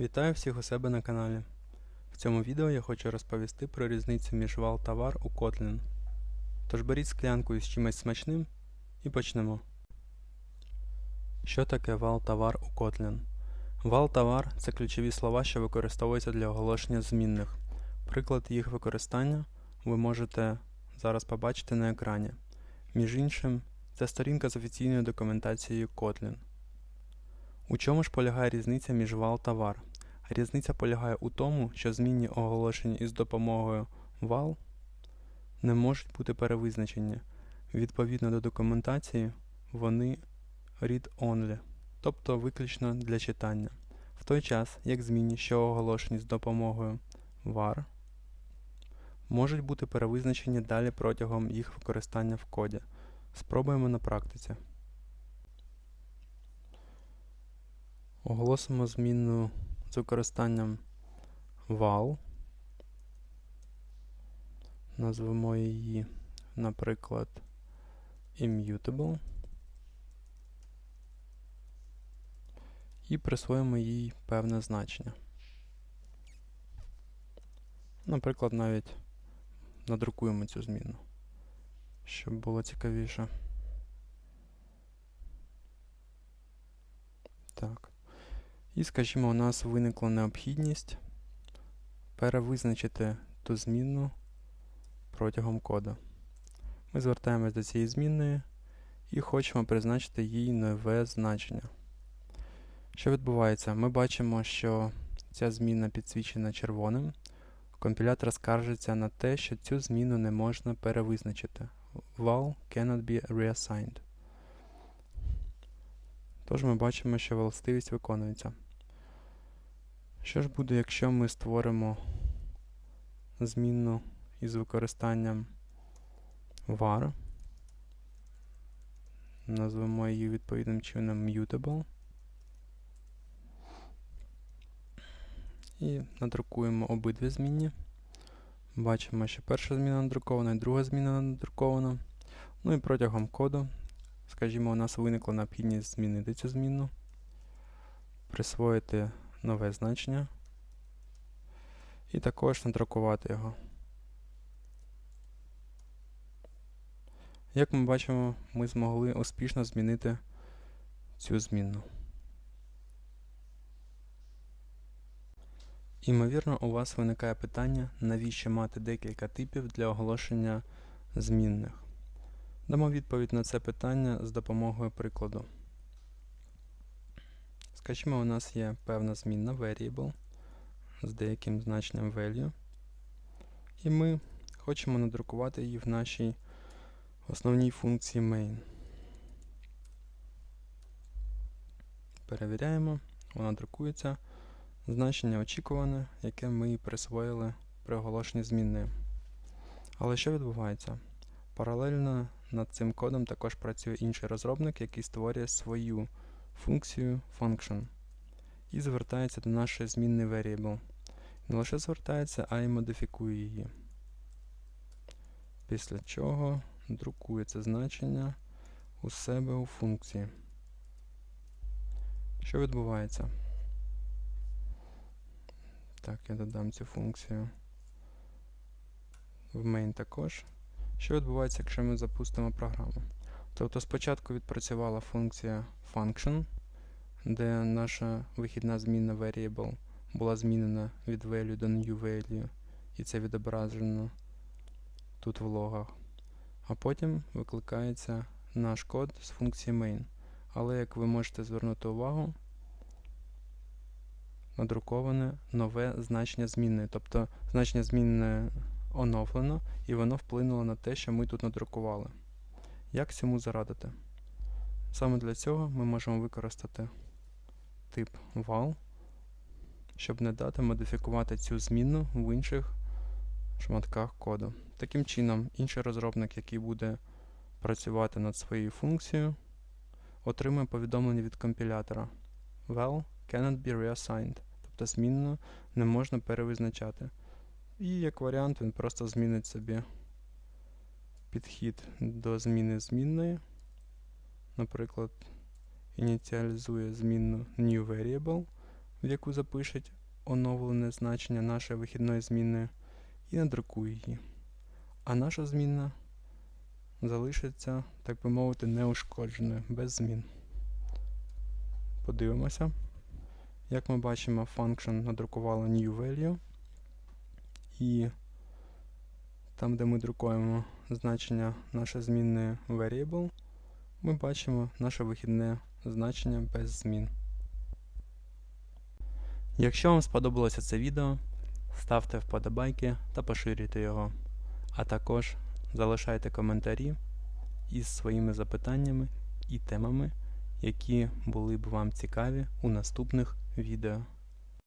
Вітаю всіх у себе на каналі. В цьому відео я хочу розповісти про різницю між вал товар у Kotlin. Тож беріть склянку із чимось смачним і почнемо. Що таке вал товар у Kotlin? Вал товар це ключові слова, що використовуються для оголошення змінних. Приклад їх використання ви можете зараз побачити на екрані. Між іншим, це сторінка з офіційною документацією Kotlin. У чому ж полягає різниця між val та var? Різниця полягає у тому, що змінні оголошені із допомогою val не можуть бути перевизначені. Відповідно до документації, вони read-only, тобто виключно для читання. В той час, як змінні, що оголошені з допомогою var, можуть бути перевизначені далі протягом їх використання в коді. Спробуємо на практиці. Оголосимо змінну з використанням val. Назвемо її, наприклад, immutable. І присвоїмо їй певне значення. Наприклад, навіть надрукуємо цю зміну, щоб було цікавіше. Так. І, скажімо, у нас виникла необхідність перевизначити ту змінну протягом коду. Ми звертаємось до цієї змінної і хочемо призначити їй нове значення. Що відбувається? Ми бачимо, що ця зміна підсвічена червоним. Компілятор скаржиться на те, що цю зміну не можна перевизначити. Val cannot be reassigned. Тож ми бачимо, що властивість виконується. Що ж буде, якщо ми створимо змінну із використанням var, назвемо її відповідним чином mutable і надрукуємо обидві змінні. Бачимо, що перша зміна надрукована і друга зміна надрукована. Ну і протягом коду, скажімо, у нас виникла необхідність змінити цю зміну, присвоїти нове значення і також надрукувати його. Як ми бачимо, ми змогли успішно змінити цю змінну. Імовірно, у вас виникає питання, навіщо мати декілька типів для оголошення змінних. Дамо відповідь на це питання з допомогою прикладу. Скажімо, у нас є певна змінна variable з деяким значенням value, і ми хочемо надрукувати її в нашій основній функції main. Перевіряємо, вона друкується. Значення очікуване, яке ми присвоїли при оголошенні змінною. Але що відбувається? Паралельно над цим кодом також працює інший розробник, який створює свою функцію function і звертається до нашої змінної variable. Не лише звертається, а й модифікує її. Після чого друкує це значення у себе у функції. Що відбувається? Так, я додам цю функцію в main також. Що відбувається, якщо ми запустимо програму? Тобто спочатку відпрацювала функція function, де наша вихідна змінна variable була змінена від value до new value, і це відображено тут в логах. А потім викликається наш код з функції main. Але, як ви можете звернути увагу, надруковане нове значення змінної. Тобто значення змінне оновлено, і воно вплинуло на те, що ми тут надрукували. Як цьому зарадити? Саме для цього ми можемо використати тип val, щоб не дати модифікувати цю змінну в інших шматках коду. Таким чином, інший розробник, який буде працювати над своєю функцією, отримує повідомлення від компілятора Val cannot be reassigned, тобто змінну не можна перевизначати. І як варіант, він просто змінить собі підхід до зміни змінної. Наприклад, ініціалізує змінну new variable, в яку запишеть оновлене значення нашої вихідної змінної, і надрукує її. А наша змінна залишиться, так би мовити, неушкодженою, без змін. Подивимося. Як ми бачимо, function надрукувала new value. І там, де ми друкуємо значення нашої змінної variable, ми бачимо наше вихідне значення без змін. Якщо вам сподобалося це відео, ставте вподобайки та поширюйте його. А також залишайте коментарі із своїми запитаннями і темами, які були б вам цікаві у наступних відео.